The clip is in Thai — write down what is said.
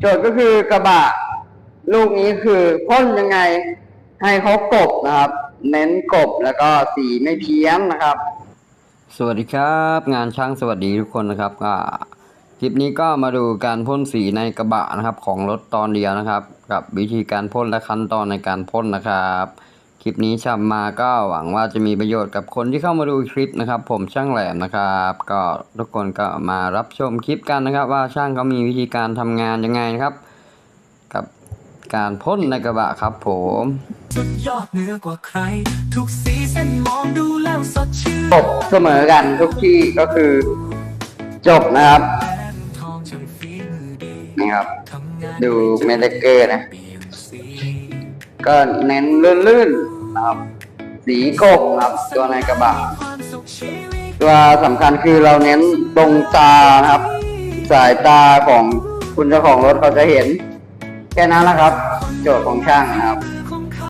โจทย์ก็คือกระบะ ลูกนี้คือพ่นยังไงให้เขากบนะครับ เน้นกบแล้วก็สีไม่เพี้ยนนะครับ สวัสดีครับ งานช่างสวัสดีทุกคนนะครับก็คลิปนี้ก็มาดูการพ่นสีในกระบะนะครับ ของรถตอนเดียวนะครับ กับวิธีการพ่นและขั้นตอนในการพ่นนะครับ คลิปนี้ชมมาก็หวังว่าจะมีประโยชน์กับคนที่เข้ามาดูคลิปนะครับ ผมช่างแหลมนะครับ ก็ทุกคนก็มารับชมคลิปกันนะครับ ว่าช่างเขามีวิธีการทำงานยังไงนะครับ กับการพ่นในกระบะครับผมสุดยอดเหนือกว่าใคร ทุกสีเส้นมองดูแล้วสดชื่นจบเสมอกันทุกที่ก็คือจบนะครับแสงทองช่างฝีมือดีนี่ครับทำงานดูเมลเกอร์นะเปลี่ยนสี ก็เน้นลื่นๆนะครับ สีกบนะครับ ตัวในกระบะตตัวสำคัญคือเราเน้นตรงตานะครับ สายตาของคุณเจ้าของรถเขาจะเห็น แค่นั้นแหละครับ โจทย์ของช่างนะครับ